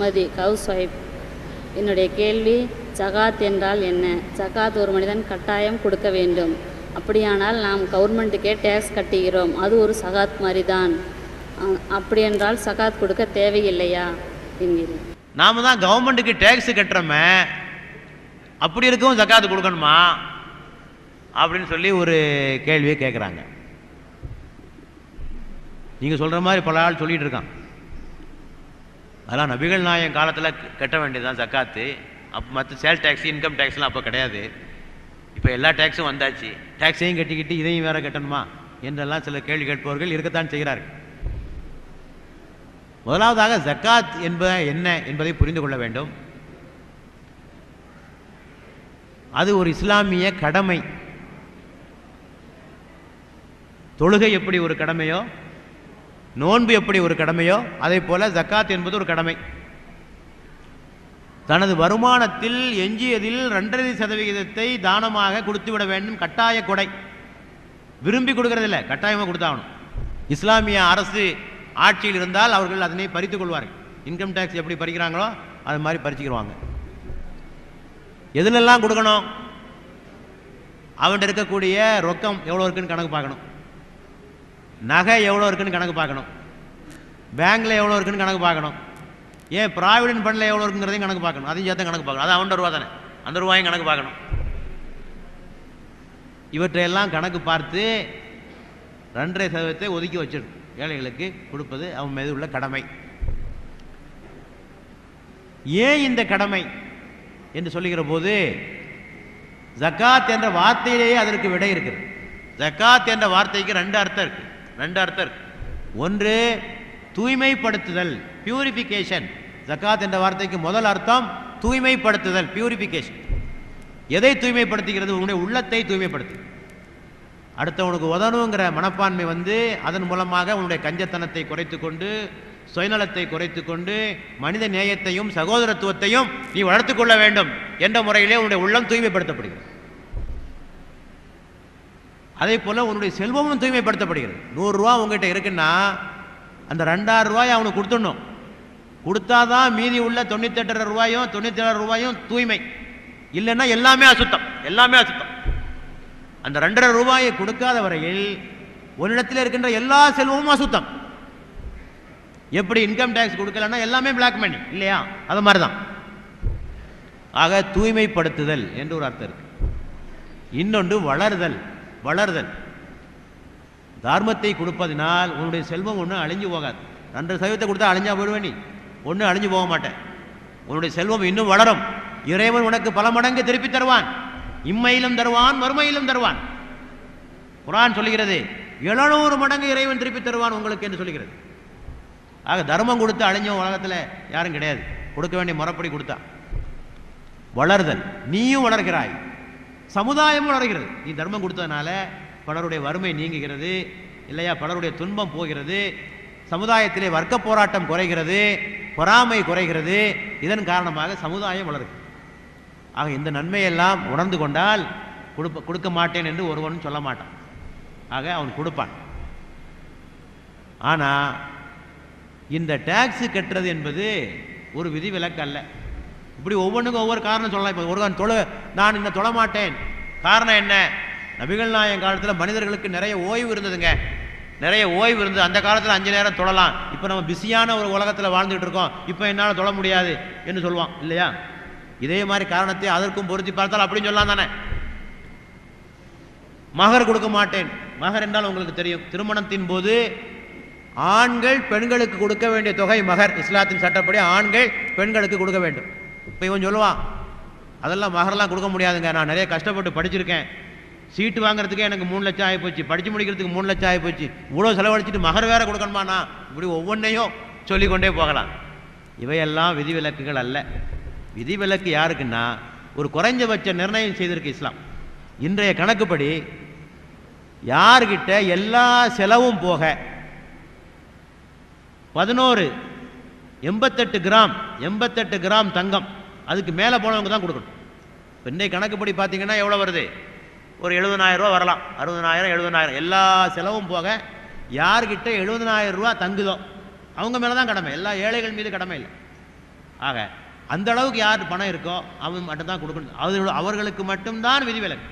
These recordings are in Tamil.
சுமதி கவுஸ்வைப் என்னுடைய கேள்வி ஜகாத் என்றால் என்ன? ஜகாத் ஒரு மனிதன் கட்டாயம் கொடுக்க வேண்டும். அப்படியானால் நாம் கவர்மெண்ட்டுக்கே டேக்ஸ் கட்டுகிறோம். அது ஒரு சகாத் மாதிரி தான் அப்படி என்றால் சகாத் கொடுக்க தேவையில்லையா? என்கிறேன். நாம தான் கவர்மெண்ட்டுக்கு டேக்ஸ் கட்டுறோமே. அப்படி இருக்கவும் ஜக்காத்து கொடுக்கணுமா? அப்படின்னு சொல்லி ஒரு கேள்வியை கேட்குறாங்க நீங்கள் சொல்கிற மாதிரி பல ஆள் சொல்லிகிட்டு இருக்கான் அதெல்லாம் நபிகள் நாயகம் காலத்தில் கட்ட வேண்டியதுதான் ஜக்காத்து. அப்போ மற்ற சேல் டேக்ஸ் இன்கம் டேக்ஸ்லாம் அப்போ கிடையாது. இப்போ எல்லா டேக்ஸும் வந்தாச்சு. டேக்ஸையும் கட்டிக்கிட்டு இதையும் வேற கட்டணுமா என்றெல்லாம் சில கேள்வி கேட்பவர்கள் இருக்கத்தான் செய்கிறார்கள். முதலாவதாக ஜக்காத் என்பது என்ன என்பதை புரிந்து கொள்ள வேண்டும். அது ஒரு இஸ்லாமிய கடமை. தொழுகை எப்படி ஒரு கடமையோ நோன்பு எப்படி ஒரு கடமையோ அதே போல் ஜக்காத் என்பது ஒரு கடமை. தனது வருமானத்தில் எஞ்சியதில் ரெண்டரை சதவிகிதத்தை தானமாக கொடுத்து விட வேண்டும் கட்டாய கொடை. விரும்பி கொடுக்கறதில்ல கட்டாயமாக கொடுத்தாகணும். இஸ்லாமிய அரசு ஆட்சியில் இருந்தால் அவர்கள் அதனை பறித்துக் கொள்வார்கள். இன்கம் டேக்ஸ் எப்படி பறிக்கிறாங்களோ அது மாதிரி பறிச்சுக்கிடுவாங்க எதுலெல்லாம் கொடுக்கணும்? அவன்கிட்ட இருக்கக்கூடிய ரொக்கம் எவ்வளோ இருக்குன்னு கணக்கு பார்க்கணும். நகை எவ்வளோ இருக்குன்னு கணக்கு பார்க்கணும். பேங்க்கில் எவ்வளோ இருக்குன்னு கணக்கு பார்க்கணும். ஏன் ப்ராவிடன்ட் ஃபண்டில் எவ்வளோ இருக்குங்கிறதையும் கணக்கு பார்க்கணும். அதையும் சேர்த்து கணக்கு பார்க்கணும். அது அவன்கிட்ட ரூபா தானே. அந்த ரூபாயும் கணக்கு பார்க்கணும். இவற்றையெல்லாம் கணக்கு பார்த்து ரெண்டரை சதவீதத்தை ஒதுக்கி வச்சிடும் ஏழைகளுக்கு கொடுப்பது அவன் மீது உள்ள கடமை. ஏன் இந்த கடமை என்று சொல்லுகிற போது ஜக்காத் என்ற வார்த்தையிலேயே அதற்கு விடை இருக்குது ஜக்காத் என்ற வார்த்தைக்கு ரெண்டு அர்த்தம் இருக்கு. ரெண்டு அர்த்தம் இருக்கு. ஒன்று தூய்மைப்படுத்துதல் பியூரிஃபிகேஷன் ஜக்காத் என்ற வார்த்தைக்கு முதல் அர்த்தம் தூய்மைப்படுத்துதல் பியூரிஃபிகேஷன் எதை தூய்மைப்படுத்துகிறது? உன்னுடைய உள்ளத்தை தூய்மைப்படுத்து. அடுத்தவனுக்கு உதணுங்கிற மனப்பான்மை வந்து அதன் மூலமாக உன்னுடைய கஞ்சத்தனத்தை குறைத்து கொண்டு சுயநலத்தை குறைத்து கொண்டு மனித நேயத்தையும் சகோதரத்துவத்தையும் நீ வளர்த்து கொள்ள வேண்டும் என்ற முறையிலே உன்னுடைய உள்ளம் தூய்மைப்படுத்தப்படுகிறது. அதே போல் உன்னுடைய செல்வமும் தூய்மைப்படுத்தப்படுகிறது. நூறுரூவா உங்ககிட்ட இருக்குன்னா அந்த ரெண்டாயிரம் ரூபாய் அவனுக்கு கொடுத்துடணும். கொடுத்தாதான் மீதி உள்ள தொண்ணூத்தெட்டரை ரூபாயும் தொண்ணூத்தேழு ரூபாயும் தூய்மை. இல்லைன்னா எல்லாமே அசுத்தம். எல்லாமே அசுத்தம். அந்த ரெண்டரை ரூபாயை கொடுக்காத வரையில் உன்னிடத்தில் இருக்கின்ற எல்லா செல்வமும் அசுத்தம். எப்படி இன்கம் டேக்ஸ் கொடுக்கலன்னா எல்லாமே பிளாக் மணி இல்லையா? அது மாதிரி தான் ஆக தூய்மைப்படுத்துதல் என்று ஒரு அர்த்தம் இருக்கு. இன்னொன்று வளருதல். வளர்தல். தர்மத்தை கொடுப்பதினால் உன்னுடைய செல்வம் ஒன்றும் அழிஞ்சு போகாது. ரெண்டு சதவீதத்தை கொடுத்தா அழிஞ்சா போயிடுவேன் நீ. ஒன்றும் அழிஞ்சு போக மாட்டேன். உன்னுடைய செல்வம் இன்னும் வளரும். இறைவன் உனக்கு பல மடங்கு திருப்பி தருவான். இம்மையிலும் தருவான் மறுமையிலும் தருவான். குரான் சொல்லுகிறது எழுநூறு மடங்கு இறைவன் திருப்பி தருவான் உங்களுக்கு என்று சொல்லுகிறது. ஆக தர்மம் கொடுத்து அழிஞ்ச உலகத்தில் யாரும் கிடையாது. கொடுக்க வேண்டிய முறைப்படி கொடுத்தா. வளர்தல். நீயும் வளர்கிறாய். சமுதாயமும் வளர்கிறது நீ தர்மம் கொடுத்ததுனால பலருடைய வறுமை நீங்குகிறது. இல்லையா? பலருடைய துன்பம் போகிறது. சமுதாயத்திலே வர்க்க போராட்டம் குறைகிறது. பொறாமை குறைகிறது. இதன் காரணமாக சமுதாயம் வளருது. ஆக இந்த நன்மையெல்லாம் உணர்ந்து கொண்டால் கொடுப்ப கொடுக்க மாட்டேன் என்று ஒருவனும் சொல்ல மாட்டான். ஆக அவன் கொடுப்பான். ஆனால் இந்த டேக்ஸு கட்டுறது என்பது ஒரு விதிவிலக்கு அல்ல. இப்படி ஒவ்வொன்றுக்கும் ஒவ்வொரு காரணம் சொல்லலாம். இப்போ ஒருவன் தொழ நான் இன்னும் தொழ மாட்டேன் காரணம் என்ன? நபிகள் நாயன் காலத்தில் மனிதர்களுக்கு நிறைய ஓய்வு இருந்ததுங்க. நிறைய ஓய்வு இருந்தது. அந்த காலத்தில் அஞ்சு நேரம் தொழலாம். இப்போ நம்ம பிஸியான ஒரு உலகத்தில் வாழ்ந்துகிட்டு இருக்கோம். இப்போ என்னால் தொழ முடியாது என்று சொல்லுவான். இல்லையா? இதே மாதிரி காரணத்தை அதற்கும் பொருத்தி பார்த்தால் அப்படின்னு சொல்லலாம் தானே? மகர் கொடுக்க மாட்டேன். மகர் என்றால் உங்களுக்கு தெரியும். திருமணத்தின் போது ஆண்கள் பெண்களுக்கு கொடுக்க வேண்டிய தொகை மகர். இஸ்லாத்தின் சட்டப்படி ஆண்கள் பெண்களுக்கு கொடுக்க வேண்டும். இப்போ இவன் சொல்லுவான் அதெல்லாம் மகரெல்லாம் கொடுக்க முடியாதுங்க. நான் நிறைய கஷ்டப்பட்டு படிச்சிருக்கேன். சீட்டு வாங்குறதுக்கே எனக்கு மூணு லட்சம் ஆகிப்போச்சு படித்து முடிக்கிறதுக்கு மூணு லட்சம் ஆகிப்போச்சு இவ்வளோ செலவழிச்சிட்டு மகர் வேற கொடுக்கணுமாண்ணா? இப்படி ஒவ்வொன்றையும் சொல்லிக்கொண்டே போகலாம். இவையெல்லாம் விதிவிலக்குகள் அல்ல. விதிவிலக்கு யாருக்குன்னா ஒரு குறைஞ்சபட்ச நிர்ணயம் செய்திருக்கு இஸ்லாம். இன்றைய கணக்குப்படி யார்கிட்ட எல்லா செலவும் போக பதினோரு எண்பத்தெட்டு கிராம் எண்பத்தெட்டு கிராம் தங்கம் அதுக்கு மேலே போனவங்க தான் கொடுக்கணும். இப்போ இன்றைய கணக்குப்படி பார்த்தீங்கன்னா எவ்வளோ வருது? ஒரு எழுபதாயிரம் வரலாம். அறுபதனாயிரம் எழுபதாயிரம். எல்லா செலவும் போக யார்கிட்ட எழுபதனாயிரம் ரூபா தங்குதோ அவங்க மேலே தான் கடமை. எல்லா ஏழைகள் மீது கடமை இல்லை. ஆக அந்த அளவுக்கு யார் பணம் இருக்கோ அவன் மட்டும்தான் கொடுக்கணும். அவர்கள் அவர்களுக்கு மட்டும்தான் விதிவிலக்கு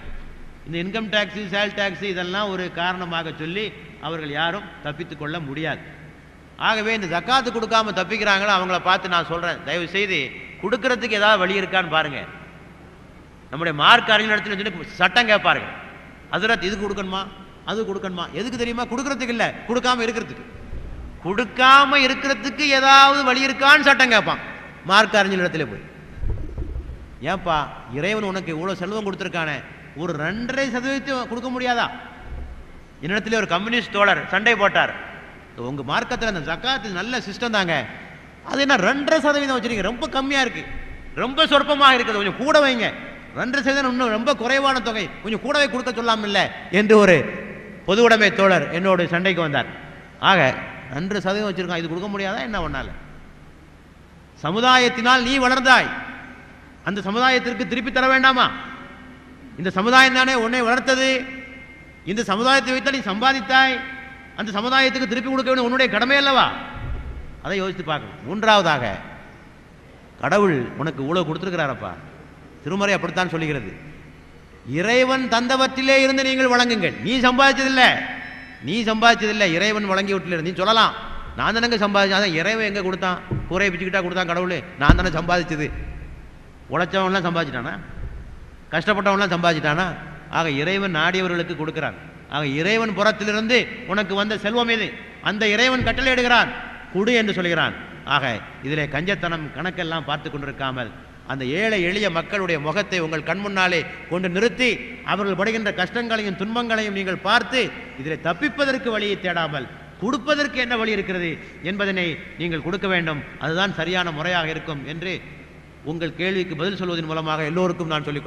இந்த இன்கம் டேக்ஸு சேல் டேக்ஸு இதெல்லாம் ஒரு காரணமாக சொல்லி அவர்கள் யாரும் தப்பித்து கொள்ள முடியாது. ஆகவே இந்த ஜக்காத்து கொடுக்காம தப்பிக்கிறாங்களோ அவங்கள பார்த்து நான் சொல்கிறேன் தயவு செய்து கொடுக்கறதுக்கு ஏதாவது வழி இருக்கான்னு பாருங்க. நம்முடைய மார்க் அறிஞர் சொல்லி சட்டம் கேட்பாருங்க. அதிரத் இது கொடுக்கணுமா? அது கொடுக்கணுமா? எதுக்கு தெரியுமா? கொடுக்கறதுக்கு இல்லை. கொடுக்காம இருக்கிறதுக்கு. கொடுக்காம இருக்கிறதுக்கு ஏதாவது வழி இருக்கான்னு சட்டம் கேட்பான். மார்க் அறிஞரிடத்துல போய். ஏன்பா இறைவன் உனக்கு இவ்வளோ செல்வம் கொடுத்துருக்கானே. ஒரு ரெண்டரை சதவீதம் கொடுக்க முடியாதா? என்னிடத்துல ஒரு கம்யூனிஸ்ட் தோழர் சண்டை போட்டார். உங்கள் மார்க்கத்தில் அந்த ஜக்காத்து நல்ல சிஸ்டம் தாங்க. அது என்ன ரெண்டரை சதவீதம் வச்சிருக்கீங்க ரொம்ப கம்மியா இருக்கு. ரொம்ப சொற்பமாக இருக்குது கொஞ்சம் கூட வைங்க. ரெண்டரை சதவீதம் இன்னும் ரொம்ப குறைவான தொகை கொஞ்சம் கூடவே கொடுக்க சொல்லாமல்ல என்று ஒரு பொது உடைமை தோழர் என்னோட சண்டைக்கு வந்தார். ஆக ரெண்டு சதவீதம் வச்சிருக்கான் இது கொடுக்க முடியாதா என்ன ஒன்னால சமுதாயத்தினால் நீ வளர்ந்தாய். அந்த சமுதாயத்திற்கு திருப்பி தர வேண்டாமா? இந்த சமுதாயம் தானே உன்னை வளர்த்தது. இந்த சமுதாயத்தை வைத்தால் நீ சம்பாதித்தாய். அந்த சமுதாயத்துக்கு திருப்பி கொடுக்க வேண்டிய உன்னுடைய கடமை அல்லவா? அதை யோசித்து பார்க்கணும். மூன்றாவதாக கடவுள் உனக்கு இவ்வளோ கொடுத்துருக்கிறாரப்பா. திருமறை அப்படித்தான் சொல்லுகிறது. இறைவன் தந்தவற்றிலே இருந்து நீங்கள் வழங்குங்கள். நீ சம்பாதிச்சதில்லை. நீ சம்பாதிச்சதில்லை. இறைவன் வழங்கி விட்டுல நீ சொல்லலாம். நான் தானங்க சம்பாதிச்சேன். அதான் இறைவன் எங்கே கொடுத்தான்? கூரையை பிச்சுக்கிட்டா கொடுத்தான் கடவுள். நான் தானே சம்பாதிச்சது. உழைச்சவன்லாம் சம்பாதிச்சிட்டானா? கஷ்டப்பட்டவன்லாம் சம்பாதிச்சிட்டானா? ஆக இறைவன் நாடியவர்களுக்கு கொடுக்கிறான். ஆக இறைவன் புறத்திலிருந்து உனக்கு வந்த செல்வம் எது? அந்த இறைவன் கட்டளை எடுகிறான் குடு என்று சொல்கிறான். ஆக இதிலே கஞ்சத்தனம் கணக்கெல்லாம் பார்த்து கொண்டிருக்காமல் அந்த ஏழை எளிய மக்களுடைய முகத்தை உங்கள் கண் முன்னாலே கொண்டு நிறுத்தி அவர்கள் படுகின்ற கஷ்டங்களையும் துன்பங்களையும் நீங்கள் பார்த்து இதில் தப்பிப்பதற்கு வழியை தேடாமல் கொடுப்பதற்கு என்ன வழி இருக்கிறது என்பதனை நீங்கள் கொடுக்க வேண்டும். அதுதான் சரியான முறையாக இருக்கும் என்று உங்கள் கேள்விக்கு பதில் சொல்வதன் மூலமாக எல்லோருக்கும் நான் சொல்லிக்